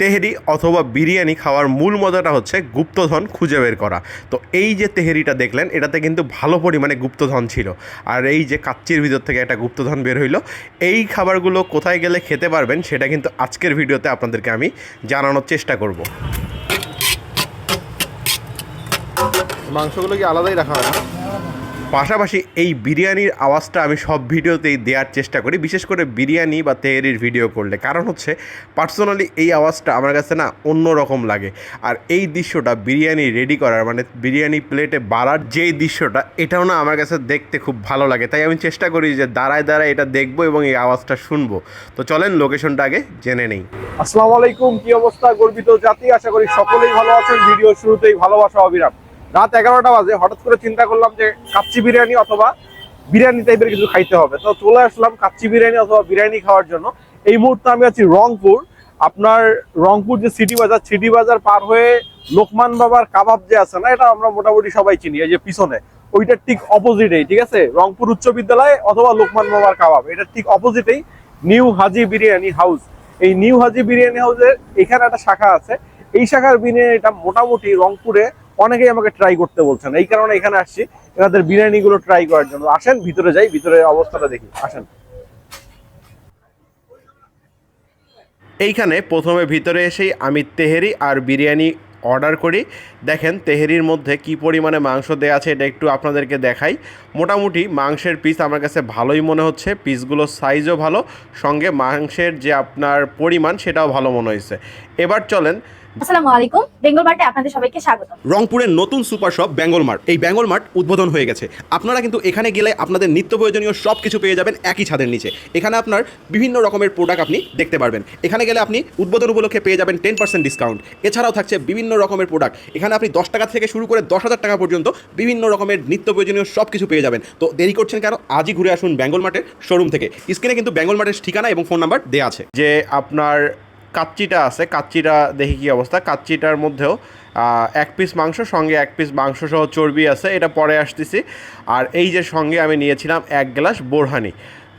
তেহেরি অথবা বিরিয়ানি খাওয়ার মূল মজাটা হচ্ছে গুপ্তধন খুঁজে বের করা। তো এই যে তেহেরিটা দেখলেন, এটাতে কিন্তু ভালো পরিমাণে গুপ্তধন ছিল। আর এই যে কাচ্চির ভিতর থেকে একটা গুপ্তধন বের হইল, এই খাবারগুলো কোথায় গেলে খেতে পারবেন সেটা কিন্তু আজকের ভিডিওতে আপনাদেরকে আমি জানানোর চেষ্টা করব। মাংসগুলো কি আলাদাই রাখা হয় পাশাপাশি এই বিরিয়ানির আওয়াজটা আমি সব ভিডিওতেই দেওয়ার চেষ্টা করি, বিশেষ করে বিরিয়ানি বা তেহেরির ভিডিও করলে। কারণ হচ্ছে পার্সোনালি এই আওয়াজটা আমার কাছে না অন্য রকম লাগে। আর এই দৃশ্যটা বিরিয়ানি রেডি করার মানে বিরিয়ানি প্লেটে বাড়ার যেই দৃশ্যটা, এটাও না আমার কাছে দেখতে খুব ভালো লাগে। তাই আমি চেষ্টা করি যে দাঁড়ায় দাঁড়ায় এটা দেখব এবং এই আওয়াজটা শুনব। তো চলেন লোকেশনটা আগে জেনে নেই। আসসালামু আলাইকুম, কি অবস্থা? গর্বিত জাতি, আশা করি সকলেই ভালো আছেন। ভিডিও শুরুতেই ভালোবাসা, অবিরাম। রাত এগারোটা বাজে, হঠাৎ করে চিন্তা করলাম যে কাচ্চি বিরিয়ানি অথবা বিরিয়ানি টাইপের কিছু খাইতে হবে। তো চলে আসলাম কাচ্চি বিরিয়ানি অথবা বিরিয়ানি খাওয়ার জন্য। এই মুহূর্তে আমি আছি রংপুর। আপনার রংপুর যে সিটি বাজার সিটি বাজার পার হয়ে লোকমান বাবার কাবাব যে আছে না, এটা আমরা মোটামুটি সবাই চিনি, এই যে পিছনে। ওইটার ঠিক অপোজিটেই ঠিক আছে? রংপুর উচ্চ বিদ্যালয় অথবা লোকমান বাবার কাবাব। এটার ঠিক অপোজিটেই নিউ হাজি বিরিয়ানি হাউস। এই নিউ হাজি বিরিয়ানি হাউসের এখানে একটা শাখা আছে। এই শাখার বিরিয়ানিটা মোটামুটি রংপুরে অনেকেই আমাকে ট্রাই করতে বলছেন। এই কারণে এখানে আসছি। এনাদের বিরিয়ানি গুলো ট্রাই করার জন্য। আসেন, ভিতরে যাই, ভিতরে অবস্থাটা দেখি। আসেন। এইখানে প্রথমে ভিতরে এসেই আমি তেহেরি আর বিরিয়ানি অর্ডার করি। দেখেন, তেহেরির মধ্যে কি পরিমাণে মাংস দেওয়া আছে, এটা একটু আপনাদেরকে দেখাই। মোটামুটি মাংসের পিস আমার কাছে ভালোই মনে হচ্ছে। পিসগুলোর সাইজও ভালো। সঙ্গে মাংসের যে আপনার পরিমাণ, সেটাও ভালো মনে হয়েছে। এবার চলেন আসসালামু আলাইকুম বেঙ্গল মার্টে আপনাদের সবাইকে স্বাগত রংপুরের নতুন সুপার শপ বেঙ্গল মার্ট। এই বেঙ্গল মার্ট উদ্বোধন হয়ে গেছে। আপনারা কিন্তু এখানে গেলে আপনাদের নিত্য প্রয়োজনীয় সব কিছু পেয়ে যাবেন একই ছাদের নিচে। এখানে আপনার বিভিন্ন রকমের প্রোডাক্ট আপনি দেখতে পারবেন। এখানে গেলে আপনি উদ্বোধন উপলক্ষে পেয়ে যাবেন টেন পার্সেন্ট ডিসকাউন্ট এছাড়াও থাকছে বিভিন্ন রকমের প্রোডাক্ট এখানে আপনি দশ টাকা থেকে শুরু করে দশ হাজার টাকা পর্যন্ত বিভিন্ন রকমের নিত্য প্রয়োজনীয় সব কিছু পেয়ে যাবেন। তো দেরি করছেন কেন? আজই ঘুরে আসুন বেঙ্গল মার্টের শোরুম থেকে। স্ক্রিনে কিন্তু বেঙ্গল মার্টের ঠিকানা এবং ফোন নাম্বার দেওয়া আছে। যে আপনার কাচ্চিটা আছে, কাচ্চিটা দেখি কি অবস্থা। কাচ্চিটার মধ্যেও এক পিস মাংস, সঙ্গে এক পিস মাংস সহ চর্বি আছে, এটা পরে আসতেছি। আর এই যে সঙ্গে আমি নিয়েছিলাম এক গ্লাস বোরহানি।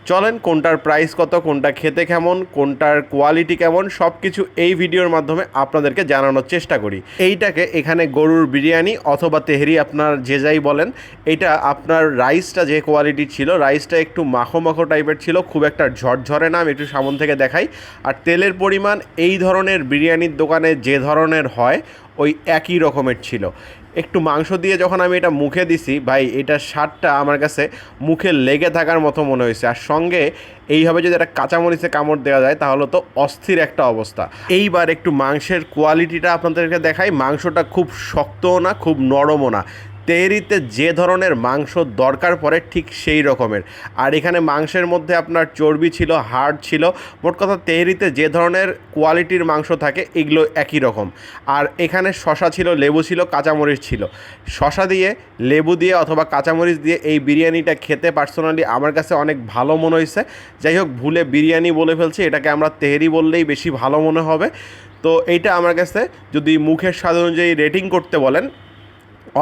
চলেন কোনটার প্রাইস কত, কোনটা খেতে কেমন, কোনটার কোয়ালিটি কেমন সব কিছু এই ভিডিওর মাধ্যমে আপনাদেরকে জানানোর চেষ্টা করি। এইটাকে এখানে গরুর বিরিয়ানি অথবা তেহরি আপনার যে যাই বলেন, এটা আপনার রাইসটা যে কোয়ালিটি ছিল রাইসটা একটু মাখো মাখো টাইপের ছিল, খুব একটা ঝরঝরে না, আমি একটু সামন থেকে দেখাই। আর তেলের পরিমাণ এই ধরনের বিরিয়ানির দোকানে যে ধরনের হয় ওই একই রকমের ছিল। একটু মাংস দিয়ে যখন আমি এটা মুখে দিছি, ভাই, এটার স্বাদটা আমার কাছে মুখে লেগে থাকার মতো মনে হয়েছে। আর সঙ্গে এইভাবে যদি একটা কাঁচামরিচে কামড় দেওয়া যায়, তাহলে তো অস্থির একটা অবস্থা। এইবার একটু মাংসের কোয়ালিটিটা আপনাদেরকে দেখাই। মাংসটা খুব শক্তও না, খুব নরমও না। তেহরিতে যে ধরনের মাংস দরকার পড়ে ঠিক সেই রকমের। আর এখানে মাংসের মধ্যে আপনার চর্বি ছিল, হাড় ছিল, মোট কথা তেহরিতে যে ধরনের কোয়ালিটির মাংস থাকে এগুলো একই রকম। আর এখানে শশা ছিল, লেবু ছিল, কাঁচামরিচ ছিল। শশা দিয়ে, লেবু দিয়ে অথবা কাঁচামরিচ দিয়ে এই বিরিয়ানিটা খেতে পার্সোনালি আমার কাছে অনেক ভালো মনে হয়েছে। যাই হোক, ভুলে বিরিয়ানি বলে ফেলছি, এটাকে আমরা তেহরি বললেই বেশি ভালো মনে হবে। তো এইটা আমার কাছে যদি মুখের স্বাদ অনুযায়ী রেটিং করতে বলেন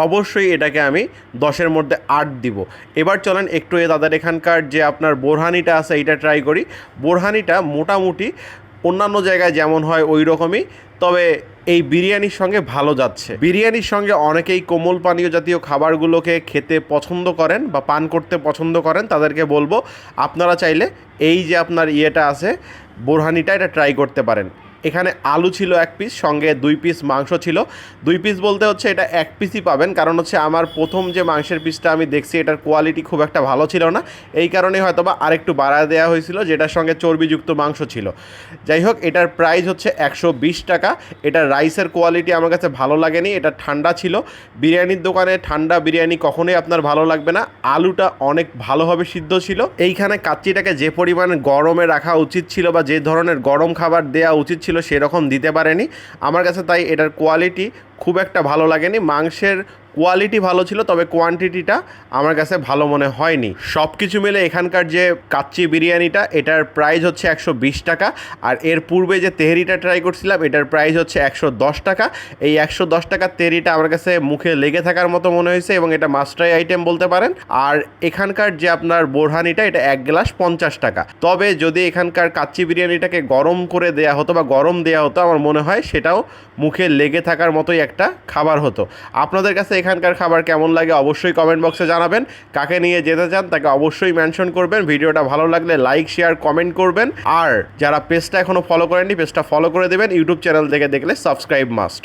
অবশ্যই এটাকে আমি দশের মধ্যে আট দিব। এবার চলেন একটু এ দাদার এখানকার যে আপনার বোরহানিটা আছে, এইটা ট্রাই করি। বোরহানিটা মোটামুটি অন্যান্য জায়গায় যেমন হয় ওই রকমই তবে এই বিরিয়ানির সঙ্গে ভালো যাচ্ছে। বিরিয়ানির সঙ্গে অনেকেই কোমল পানীয় জাতীয় খাবারগুলোকে খেতে পছন্দ করেন বা পান করতে পছন্দ করেন, তাদেরকে বলব, আপনারা চাইলে এই যে আপনার ইয়েটা আছে, বোরহানিটা এটা ট্রাই করতে পারেন। এখানে আলু ছিল এক পিস সঙ্গে দুই পিস মাংস ছিল। দুই পিস বলতে হচ্ছে এটা এক পিসই পাবেন, কারণ হচ্ছে আমার প্রথম যে মাংসের পিসটা আমি দেখছি, এটার কোয়ালিটি খুব একটা ভালো ছিল না। এই কারণে হয়তো বা আরেকটু বাড়ায় দেওয়া হয়েছিল, যেটার সঙ্গে চর্বিযুক্ত মাংস ছিল। যাই হোক, এটার প্রাইস হচ্ছে একশো বিশ টাকা। এটার রাইসের কোয়ালিটি আমার কাছে ভালো লাগেনি, এটা ঠান্ডা ছিল। বিরিয়ানির দোকানে ঠান্ডা বিরিয়ানি কখনোই আপনার ভালো লাগবে না। আলুটা অনেক ভালোভাবে সিদ্ধ ছিল। এইখানে কাচ্চিটাকে যে পরিমাণ গরমে রাখা উচিত ছিল বা যে ধরনের গরম খাবার দেওয়া উচিত ছিল সেরকম দিতে পারেনি। আমার কাছে তাই এটার কোয়ালিটি খুব একটা ভালো লাগেনি। মাংসের কোয়ালিটি ভালো ছিল, তবে কোয়ান্টিটিটা আমার কাছে ভালো মনে হয়নি। সব কিছু মিলে এখানকার যে কাচ্চি বিরিয়ানিটা, এটার প্রাইস হচ্ছে একশো বিশ টাকা, আর এর পূর্বে যে তেহরিটা ট্রাই করছিলাম, এটার প্রাইস হচ্ছে একশো দশ টাকা। এই একশো দশ টাকার তেহরিটা আমার কাছে মুখে লেগে থাকার মতো মনে হয়েছে এবং এটা মাস্টারি আইটেম বলতে পারেন। আর এখানকার যে আপনার বোরহানিটা, এটা এক গ্লাস পঞ্চাশ টাকা। তবে যদি এখানকার কাচ্চি বিরিয়ানিটাকে গরম করে দেয়া হতো বা গরম দেয়া হতো, আমার মনে হয় সেটাও মুখে লেগে থাকার মতোই একটা খাবার হতো। আপনাদের কাছে এখানকার খাবার কেমন লাগে অবশ্যই কমেন্ট বক্সে জানাবেন। কাকে নিয়ে যেতে চান তাকে অবশ্যই মেনশন করবেন। ভিডিওটা ভালো লাগলে লাইক শেয়ার কমেন্ট করবেন। আর যারা পেজটা এখনও ফলো করেননি পেজটা ফলো করে দেবেন। ইউটিউব চ্যানেল থেকে দেখলে সাবস্ক্রাইব মাস্ট